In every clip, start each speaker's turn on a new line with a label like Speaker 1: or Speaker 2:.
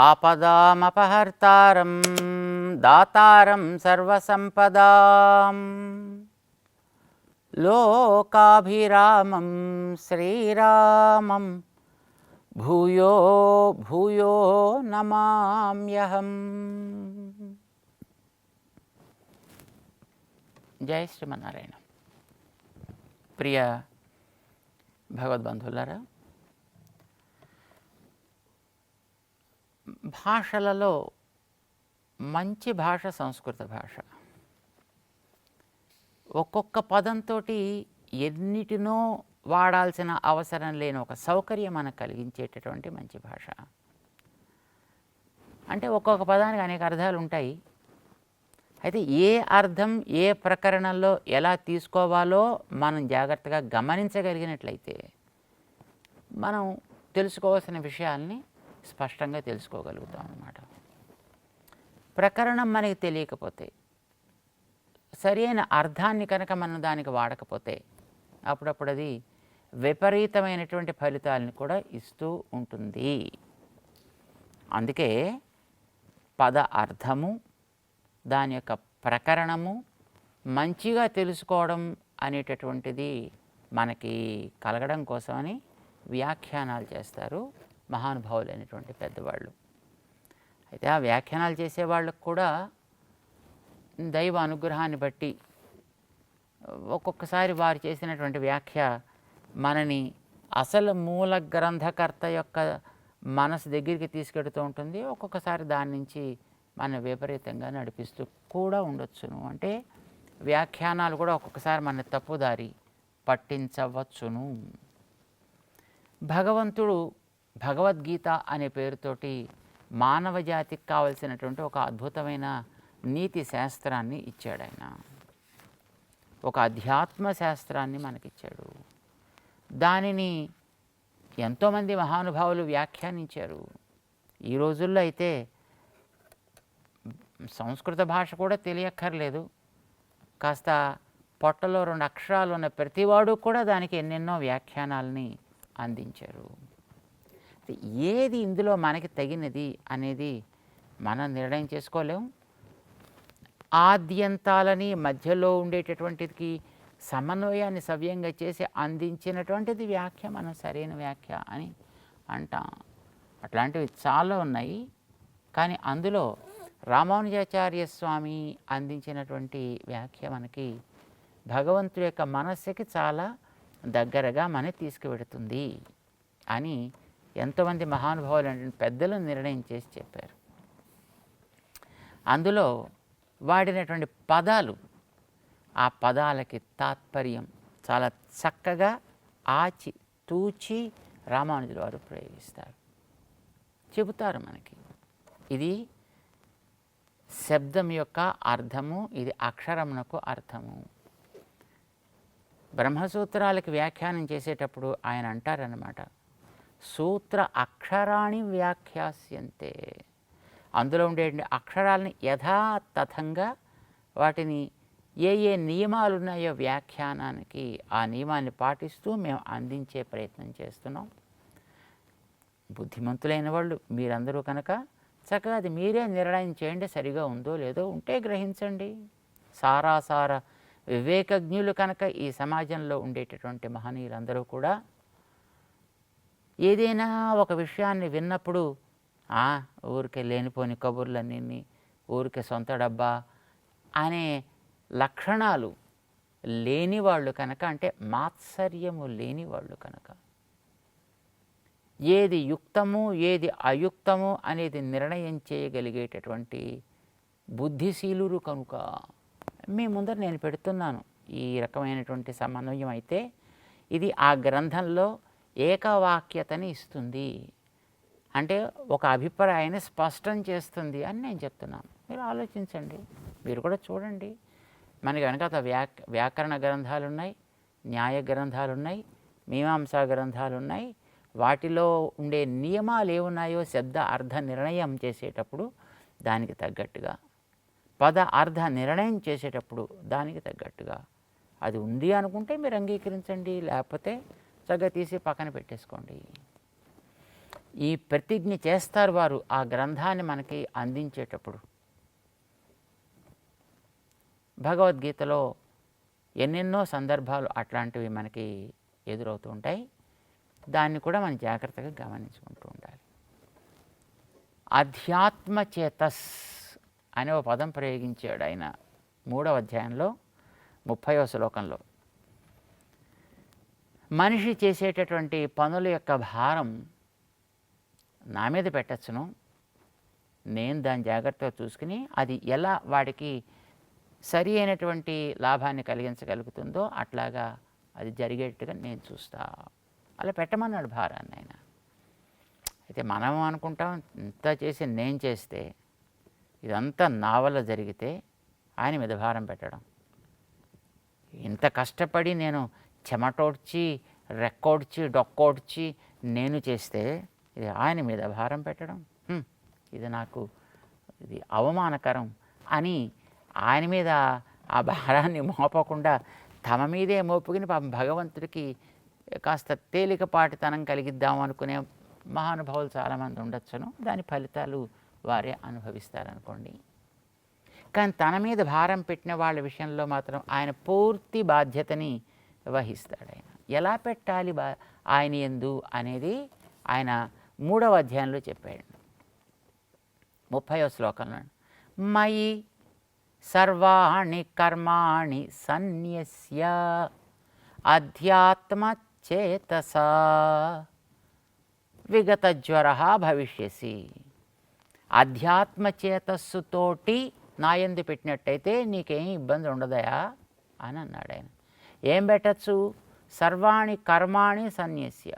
Speaker 1: ఆపదామపహర్తారం దాతారం సర్వసంపదాం. లోకాభిరామం శ్రీరామం భూయో భూయో నమామ్యహం. జై శ్రీమన్నారాయణ. ప్రియ భగవద్బంధువులారా భాషలలో మంచి భాష సంస్కృత భాష. ఒక్కొక్క పదంతో ఎన్నిటినో వాడాల్సిన అవసరం లేని ఒక సౌకర్యం మనకు కలిగించేటటువంటి మంచి భాష. అంటే ఒక్కొక్క పదానికి అనేక అర్థాలు ఉంటాయి. అయితే ఏ అర్థం ఏ ప్రకరణంలో ఎలా తీసుకోవాలో మనం జాగ్రత్తగా గమనించగలిగినట్లయితే మనం తెలుసుకోవాల్సిన విషయాల్ని స్పష్టంగా తెలుసుకోగలుగుతాం అన్నమాట ప్రకరణం మనకి తెలియకపోతే సరైన అర్థాన్ని కనుక మనం దానికి వాడకపోతే అప్పుడప్పుడు అది విపరీతమైనటువంటి ఫలితాలను కూడా ఇస్తూ ఉంటుంది. అందుకే పద అర్థము దాని యొక్క ప్రకరణము మంచిగా తెలుసుకోవడం అనేటటువంటిది మనకి కలగడం కోసమని వ్యాఖ్యానాలు చేస్తారు. మహానుభావులైనటువంటి పెద్దవాళ్ళు. అయితే ఆ వ్యాఖ్యానాలు చేసే వాళ్ళకు కూడా దైవ అనుగ్రహాన్ని బట్టి ఒక్కొక్కసారి వారు చేసినటువంటి వ్యాఖ్య మనని అసలు మూల గ్రంథకర్త యొక్క మనసు దగ్గరికి తీసుకెడుతూ ఉంటుంది. ఒక్కొక్కసారి దాని నుంచి మన విపరీతంగా నడిపిస్తూ కూడా ఉండొచ్చును. అంటే వ్యాఖ్యానాలు కూడా ఒక్కొక్కసారి మన తప్పుదారి పట్టించవచ్చును. భగవంతుడు భగవద్గీత అనే పేరుతోటి మానవ జాతికి కావలసినటువంటి ఒక అద్భుతమైన నీతి శాస్త్రాన్ని ఇచ్చాడు ఆయన. ఒక అధ్యాత్మ శాస్త్రాన్ని మనకిచ్చాడు. దానిని ఎంతోమంది మహానుభావులు వ్యాఖ్యానించారు. ఈ రోజుల్లో అయితే సంస్కృత భాష కూడా తెలియక్కర్లేదు. కాస్త పొట్టలో రెండు అక్షరాలు ఉన్న ప్రతివాడు కూడా దానికి ఎన్నెన్నో వ్యాఖ్యానాలని అందించారు. ఏది ఇందులో మనకి తగినది అనేది మనం నిర్ణయం చేసుకోలేం. ఆద్యంతాలని మధ్యలో ఉండేటటువంటిది సమన్వయాన్ని సవ్యంగా చేసి అందించినటువంటిది వ్యాఖ్య మనం సరైన వ్యాఖ్య అని అంటాం. అట్లాంటివి చాలా ఉన్నాయి. కానీ అందులో రామానుజాచార్య స్వామి అందించినటువంటి వ్యాఖ్య మనకి భగవంతుడి యొక్క మనస్సుకి చాలా దగ్గరగా మన తీసుకువెడుతుంది అని ఎంతోమంది మహానుభావులు పెద్దలు నిర్ణయం చేసి చెప్పారు. అందులో వాడినటువంటి పదాలు ఆ పదాలకి తాత్పర్యం చాలా చక్కగా ఆచి తూచి రామానుజుల వారు ప్రయోగిస్తారు. చెబుతారు మనకి ఇది శబ్దం యొక్క అర్థము ఇది అక్షరమునకు అర్థము. బ్రహ్మసూత్రాలకు వ్యాఖ్యానం చేసేటప్పుడు ఆయన అంటారనమాట సూత్ర అక్షరాణి వ్యాఖ్యాస్యంతే. అందులో ఉండే అక్షరాలని యథాతథంగా వాటిని ఏ ఏ నియమాలు ఉన్నాయో వ్యాఖ్యానానికి ఆ నియమాన్ని పాటిస్తూ మేము అందించే ప్రయత్నం చేస్తున్నాం. బుద్ధిమంతులైన వాళ్ళు మీరందరూ కనుక చక్కగా అది మీరే నిర్ణయం చేయండి సరిగా ఉందో లేదో ఉంటే గ్రహించండి. సారాసార వివేకజ్ఞులు కనుక ఈ సమాజంలో ఉండేటటువంటి మహనీయులందరూ కూడా ఏదైనా ఒక విషయాన్ని విన్నప్పుడు "ఆ, ఊరికే లేనిపోని కబుర్లన్నీ ఊరికే సొంత డబ్బా అనే లక్షణాలు లేని వాళ్ళు కనుక అంటే మాత్సర్యము లేని వాళ్ళు కనుక. ఏది యుక్తము ఏది అయుక్తము అనేది నిర్ణయం చేయగలిగేటటువంటి బుద్ధిశీలురు కనుక మీ ముందర నేను పెడుతున్నాను ఈ రకమైనటువంటి సమన్వయం అయితే ఇది ఆ గ్రంథంలో ఏకవాక్యతని ఇస్తుంది. అంటే ఒక అభిప్రాయాన్ని స్పష్టం చేస్తుంది అని నేను చెప్తున్నాను. మీరు ఆలోచించండి. మీరు కూడా చూడండి. మనకి వెనకాత వ్యాక్ వ్యాకరణ గ్రంథాలు ఉన్నాయి న్యాయ గ్రంథాలు ఉన్నాయి మీమాంసా గ్రంథాలు ఉన్నాయి వాటిలో ఉండే నియమాలు ఏమున్నాయో శబ్ద అర్థ నిర్ణయం చేసేటప్పుడు దానికి తగ్గట్టుగా. పద అర్థ నిర్ణయం చేసేటప్పుడు దానికి తగ్గట్టుగా. అది ఉంది అనుకుంటే మీరు అంగీకరించండి. లేకపోతే చక్కగా తీసి పక్కన పెట్టేసుకోండి. ఈ ప్రతిజ్ఞ చేస్తారు వారు ఆ గ్రంథాన్ని మనకి అందించేటప్పుడు. భగవద్గీతలో ఎన్నెన్నో సందర్భాలు అట్లాంటివి మనకి ఎదురవుతూ ఉంటాయి. దాన్ని కూడా మనం జాగ్రత్తగా గమనించుకుంటూ ఉండాలి. అధ్యాత్మచేతస్ అనే ఒక పదం ప్రయోగించాడు ఆయన మూడవ అధ్యాయంలో ముప్పైవ శ్లోకంలో. మనిషి చేసేటటువంటి పనుల యొక్క భారం నా మీద పెట్టచ్చును. నేను దాన్ని జాగ్రత్తగా చూసుకుని అది ఎలా వాడికి సరి అయినటువంటి లాభాన్ని కలిగించగలుగుతుందో అట్లాగా అది జరిగేట్టుగా నేను చూస్తా. అలా పెట్టమన్నాడు భారాన్ని ఆయన. అయితే మనం అనుకుంటాం ఇంత చేసి నేను చేస్తే ఇదంతా నా వల్ల జరిగితే ఆయన మీద భారం పెట్టడం. ఇంత కష్టపడి నేను చెమటోడ్చి రెక్కోడ్చి డొక్కోడ్చి నేను చేస్తే ఇది ఆయన మీద భారం పెట్టడం. ఇది నాకు ఇది అవమానకరం అని ఆయన మీద ఆ భారాన్ని మోపకుండా తమ మీదే మోపుకుని పాపం భగవంతుడికి కాస్త తేలికపాటితనం కలిగిద్దాం అనుకునే మహానుభావులు చాలామంది ఉండొచ్చును. దాని ఫలితాలు వారే అనుభవిస్తారనుకోండి. కానీ తన మీద భారం పెట్టిన వాళ్ళ విషయంలో మాత్రం ఆయన పూర్తి బాధ్యతని వహిస్తాడు ఆయన ఎలా పెట్టాలి బా ఆయన ఎందు అనేది ఆయన మూడవ అధ్యాయంలో చెప్పాడు. ముప్పైవ శ్లోకంలో. మయి సర్వాణి కర్మాణి సన్యస్య అధ్యాత్మచేతసా విగతజ్వర భవిష్యసి. అధ్యాత్మచేతస్సుతోటి నాయందు పెట్టినట్టయితే నీకేం ఇబ్బంది ఉండదయా అని అన్నాడు ఆయన ఏం పెట్టచ్చు? సర్వాణి కర్మాణి సన్యస్య.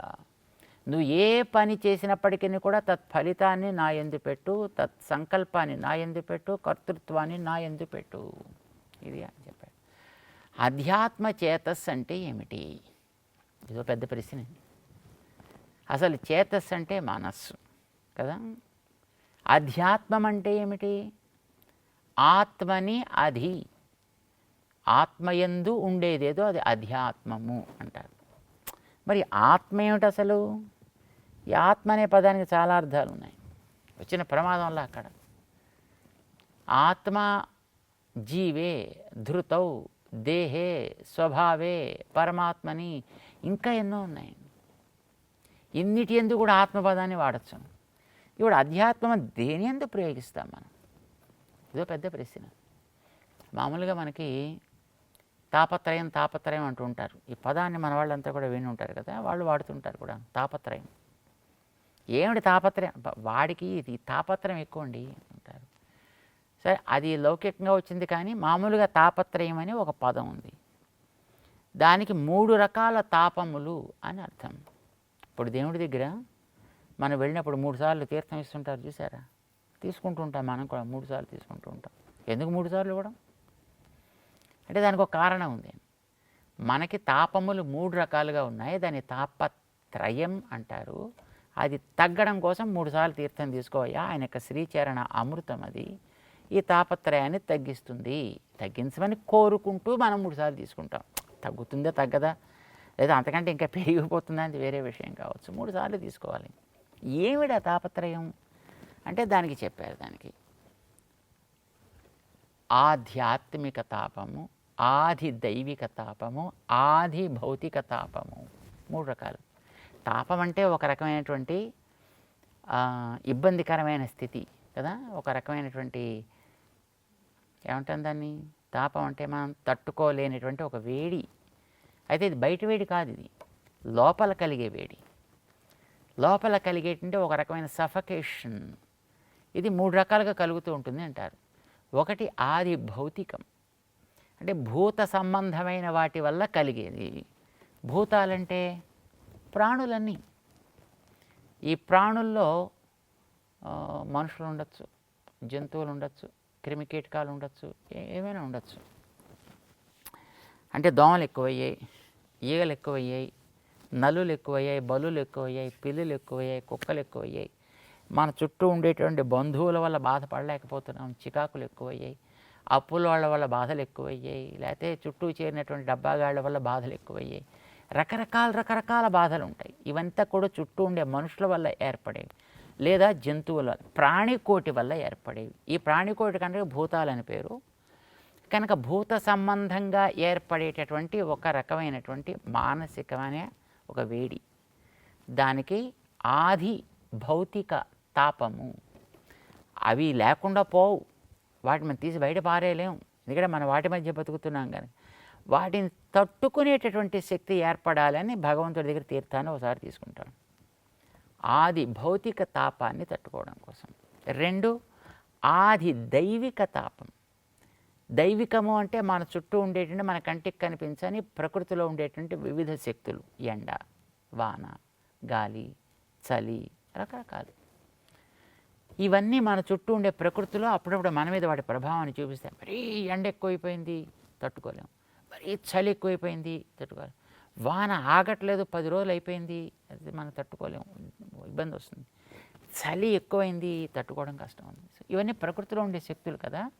Speaker 1: నువ్వు ఏ పని చేసినప్పటికీ కూడా తత్ఫలితాన్ని నా ఎందు పెట్టు తత్ సంకల్పాన్ని నా ఎందు పెట్టు కర్తృత్వాన్ని నా ఎందు పెట్టు. ఇది అని చెప్పాడు. అధ్యాత్మ చేతస్ అంటే ఏమిటి? ఇదో పెద్ద ప్రశ్న. అసలు చేతస్ అంటే మనస్సు కదా? అధ్యాత్మం అంటే ఏమిటి? ఆత్మని అధి. ఆత్మయందు ఉండేదేదో అది అధ్యాత్మము అంటారు. మరి ఆత్మ ఏమిటి అసలు? ఈ ఆత్మ అనే పదానికి చాలా అర్థాలు ఉన్నాయి. వచ్చిన ప్రమాదంలో అక్కడ. ఆత్మ జీవే ధృతౌ దేహే స్వభావే పరమాత్మని ఇంకా ఎన్నో ఉన్నాయి. ఇన్నిటి ఎందు కూడా ఆత్మపదాన్ని వాడచ్చు. ఇప్పుడు అధ్యాత్మం దేని ఎందు ప్రయోగిస్తాం మనం? ఇదో పెద్ద ప్రశ్న. మామూలుగా మనకి తాపత్రయం తాపత్రయం అంటూ ఉంటారు. ఈ పదాన్ని మన వాళ్ళంతా కూడా విని ఉంటారు కదా వాళ్ళు వాడుతుంటారు కూడా తాపత్రయం. ఏమిటి తాపత్రయం? వాడికి ఇది తాపత్రయం ఎక్కువ అండి అంటారు. సరే అది లౌకికంగా వచ్చింది కానీ మామూలుగా తాపత్రయం అని ఒక పదం ఉంది. దానికి మూడు రకాల తాపములు అని అర్థం. ఇప్పుడు దేవుడి దగ్గర మనం వెళ్ళినప్పుడు మూడు సార్లు తీర్థం ఇస్తుంటారు చూసారా? తీసుకుంటూ ఉంటాం మనం కూడా మూడు సార్లు తీసుకుంటూ ఉంటాం. ఎందుకు మూడు సార్లు ఇవ్వడం? అంటే దానికి ఒక కారణం ఉంది. మనకి తాపములు మూడు రకాలుగా ఉన్నాయి. దాన్ని తాపత్రయం అంటారు. అది తగ్గడం కోసం మూడుసార్లు తీర్థం తీసుకోవయ్యా. ఆయన యొక్క శ్రీచరణ అమృతం అది. ఈ తాపత్రయాన్ని తగ్గిస్తుంది. తగ్గించమని కోరుకుంటూ మనం మూడుసార్లు తీసుకుంటాం. తగ్గుతుందా తగ్గదా? లేదా అంతకంటే ఇంకా పెరిగిపోతుందా అది వేరే విషయం కావచ్చు. మూడుసార్లు తీసుకోవాలి. ఏమిడా తాపత్రయం? అంటే దానికి చెప్పారు దానికి. ఆధ్యాత్మిక తాపము ఆది దైవిక తాపము ఆది భౌతిక తాపము మూడు రకాలు. తాపం అంటే ఒక రకమైనటువంటి ఇబ్బందికరమైన స్థితి కదా? ఒక రకమైనటువంటి ఏమంటాం దాన్ని? తాపం అంటే మనం తట్టుకోలేనటువంటి ఒక వేడి. అయితే ఇది బయట వేడి కాదు ఇది. లోపల కలిగే వేడి. లోపల కలిగేటంటే ఒక రకమైన సఫకేషన్. ఇది మూడు రకాలుగా కలుగుతూ ఉంటుంది అంటారు. ఒకటి ఆది భౌతికం. అంటే భూత సంబంధమైన వాటి వల్ల కలిగేది. భూతాలంటే ప్రాణులన్నీ. ఈ ప్రాణుల్లో మనుషులు ఉండొచ్చు జంతువులు ఉండొచ్చు క్రిమికీటకాలు ఉండొచ్చు ఏమైనా ఉండొచ్చు. అంటే దోమలు ఎక్కువయ్యాయి ఈగలు ఎక్కువయ్యాయి నలులు ఎక్కువయ్యాయి బలులు ఎక్కువయ్యాయి పిల్లులు ఎక్కువయ్యాయి కుక్కలు ఎక్కువయ్యాయి. మన చుట్టూ ఉండేటువంటి బంధువుల వల్ల బాధపడలేకపోతున్నాం. చికాకులు ఎక్కువయ్యాయి. అప్పుల వాళ్ళ వల్ల బాధలు ఎక్కువయ్యాయి. లేకపోతే చుట్టూ చేరినటువంటి డబ్బాగాళ్ళ వల్ల బాధలు ఎక్కువయ్యాయి. రకరకాల రకరకాల బాధలు ఉంటాయి. ఇవంతా కూడా చుట్టూ ఉండే మనుషుల వల్ల ఏర్పడేవి. లేదా జంతువుల ప్రాణికోటి వల్ల ఏర్పడేవి. ఈ ప్రాణికోటి కంటే భూతాలని పేరు. కనుక భూత సంబంధంగా ఏర్పడేటటువంటి ఒక రకమైనటువంటి మానసికమైన ఒక వేడి. దానికి ఆది భౌతిక తాపము. అవి లేకుండా పోవు. వాటిని మనం తీసి బయట పారేయలేము ఎందుకంటే మనం వాటి మధ్య బతుకుతున్నాం కానీ వాటిని తట్టుకునేటటువంటి శక్తి ఏర్పడాలని భగవంతుడి దగ్గర తీర్థాన్ని ఒకసారి తీసుకుంటాడు ఆది భౌతిక తాపాన్ని తట్టుకోవడం కోసం. రెండు ఆది దైవిక తాపం. దైవికము అంటే మన చుట్టూ ఉండేటువంటి మన కంటికి కనిపించని ప్రకృతిలో ఉండేటువంటి వివిధ శక్తులు. ఎండ వాన గాలి చలి రకరకాలు. ఇవన్నీ మన చుట్టూ ఉండే ప్రకృతిలో అప్పుడప్పుడు మన మీద వాటి ప్రభావాన్ని చూపిస్తాయి. మరీ ఎండ ఎక్కువైపోయింది తట్టుకోలేం. మరీ చలి ఎక్కువైపోయింది తట్టుకోలేం. వాన ఆగట్లేదు పది రోజులు అయిపోయింది అది మనం తట్టుకోలేం. ఇబ్బంది వస్తుంది. చలి ఎక్కువైంది తట్టుకోవడం కష్టం ఉంది. ఇవన్నీ ప్రకృతిలో ఉండే శక్తులు కదా.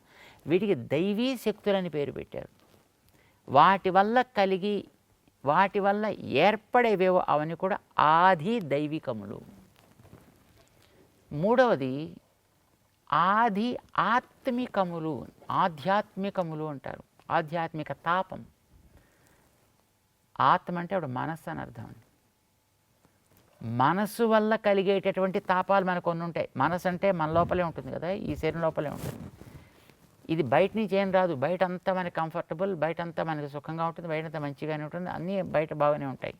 Speaker 1: వీటికి దైవీ శక్తులని పేరు పెట్టారు. వాటి వల్ల కలిగి వాటి వల్ల ఏర్పడేవేవో అవన్నీ కూడా ఆది దైవికములు. మూడవది ఆది ఆత్మికములు ఆధ్యాత్మికములు అంటారు. ఆధ్యాత్మిక తాపం. ఆత్మ అంటే అప్పుడు మనస్సు అని అర్థం అండి. మనసు వల్ల కలిగేటటువంటి తాపాలు మనకు కొన్ని ఉంటాయి. మనసు అంటే మన లోపలే ఉంటుంది కదా ఈ శరీరం లోపలే ఉంటుంది. ఇది బయట నుంచి ఏం రాదు. బయట అంతా మనకి కంఫర్టబుల్ బయట అంతా మనకి సుఖంగా ఉంటుంది బయట అంతా మంచిగానే ఉంటుంది అన్నీ బయట బాగానే ఉంటాయి.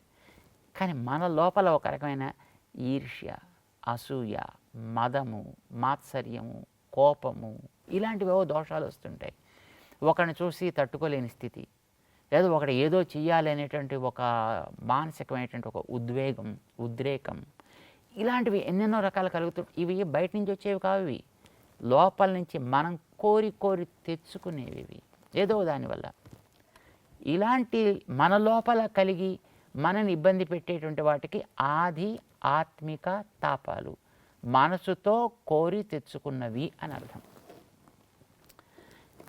Speaker 1: కానీ మన లోపల ఒక రకమైన ఈర్ష్య అసూయ మదము మాత్సర్యము కోపము ఇలాంటివేవో దోషాలు వస్తుంటాయి. ఒకరిని చూసి తట్టుకోలేని స్థితి. లేదా ఒకటి ఏదో చెయ్యాలి అనేటువంటి ఒక మానసికమైనటువంటి ఒక ఉద్వేగం ఉద్రేకం ఇలాంటివి ఎన్నెన్నో రకాలు కలుగుతూ ఇవి బయట నుంచి వచ్చేవి కావు ఇవి. లోపల నుంచి మనం కోరి కోరి తెచ్చుకునేవి ఇవి. ఏదో దానివల్ల ఇలాంటి మన లోపల కలిగి మనని ఇబ్బంది పెట్టేటువంటి వాటికి ఆది ఆత్మిక తాపాలు. మనసుతో కోరి తెచ్చుకున్నవి అని అర్థం.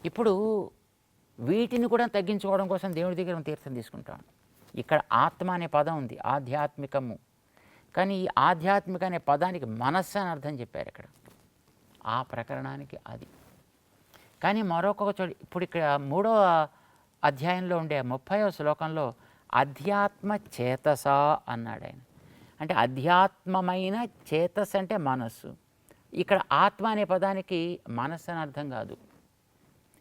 Speaker 1: ఇప్పుడు వీటిని కూడా తగ్గించుకోవడం కోసం దేవుడి దగ్గర తీర్థం తీసుకుంటాం. ఇక్కడ ఆత్మ అనే పదం ఉంది ఆధ్యాత్మికము. కానీ ఈ ఆధ్యాత్మిక అనే పదానికి మనస్సు అని అర్థం చెప్పారు ఇక్కడ. ఆ ప్రకరణానికి అది. కానీ మరొక చోటు ఇప్పుడు ఇక్కడ మూడో అధ్యాయంలో ఉండే ముప్పైవ శ్లోకంలో అధ్యాత్మ చేతస అన్నాడు ఆయన. అంటే అధ్యాత్మమైన చేతస్ అంటే మనస్సు. ఇక్కడ ఆత్మ అనే పదానికి మనస్సు అని అర్థం కాదు.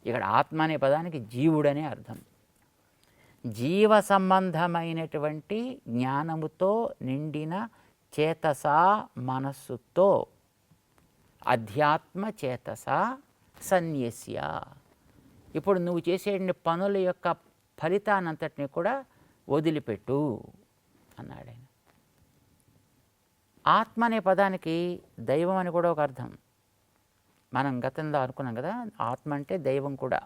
Speaker 1: ఇక్కడ ఆత్మ అనే పదానికి జీవుడనే అర్థం. జీవ సంబంధమైనటువంటి జ్ఞానముతో నిండిన చేతస మనస్సుతో అధ్యాత్మ చేతస సన్యస్య. ఇప్పుడు నువ్వు చేసే పనుల యొక్క ఫలితానంతటిని కూడా వదిలిపెట్టు అన్నాడు ఆయన ఆత్మ అనే పదానికి దైవం అని కూడా ఒక అర్థం. మనం గతంలో అనుకున్నాం కదా ఆత్మ అంటే దైవం కూడా.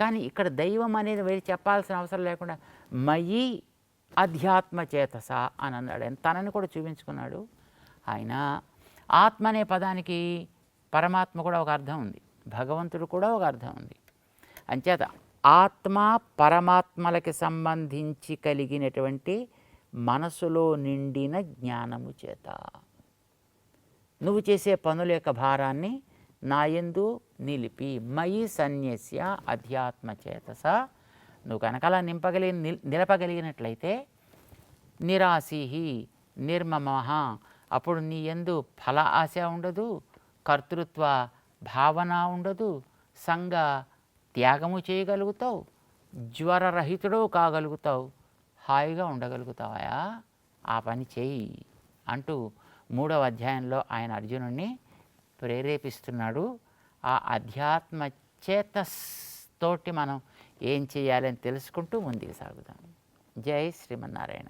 Speaker 1: కానీ ఇక్కడ దైవం అనేది వేరు చెప్పాల్సిన అవసరం లేకుండా మయి అధ్యాత్మ చేతస అని అన్నాడు. తనని కూడా చూపించుకున్నాడు. ఆయన ఆత్మ అనే పదానికి పరమాత్మ కూడా ఒక అర్థం ఉంది. భగవంతుడు కూడా ఒక అర్థం ఉంది. అంచేత ఆత్మ పరమాత్మలకి సంబంధించి కలిగినటువంటి మనసులో నిండిన జ్ఞానము చేత. నువ్వు చేసే పనుల యొక్క భారాన్ని నాయందు నిలిపి మయి సన్యస్య అధ్యాత్మ చేతస. నువ్వు కనుక అలా నింపగలిగి నిలపగలిగినట్లయితే నిరాశీహి నిర్మమహ. అప్పుడు నీ ఎందు ఫల ఆశ ఉండదు కర్తృత్వ భావన ఉండదు సంఘ త్యాగము చేయగలుగుతావు జ్వరరహితుడు కాగలుగుతావు. హాయిగా ఉండగలుగుతావా? ఆ పని చేయి అంటూ మూడవ అధ్యాయంలో ఆయన అర్జునుడిని ప్రేరేపిస్తున్నాడు. ఆ అధ్యాత్మ చేతస్తోటి మనం ఏం చేయాలని తెలుసుకుంటూ ముందుకు సాగుదాం. జై శ్రీమన్నారాయణ.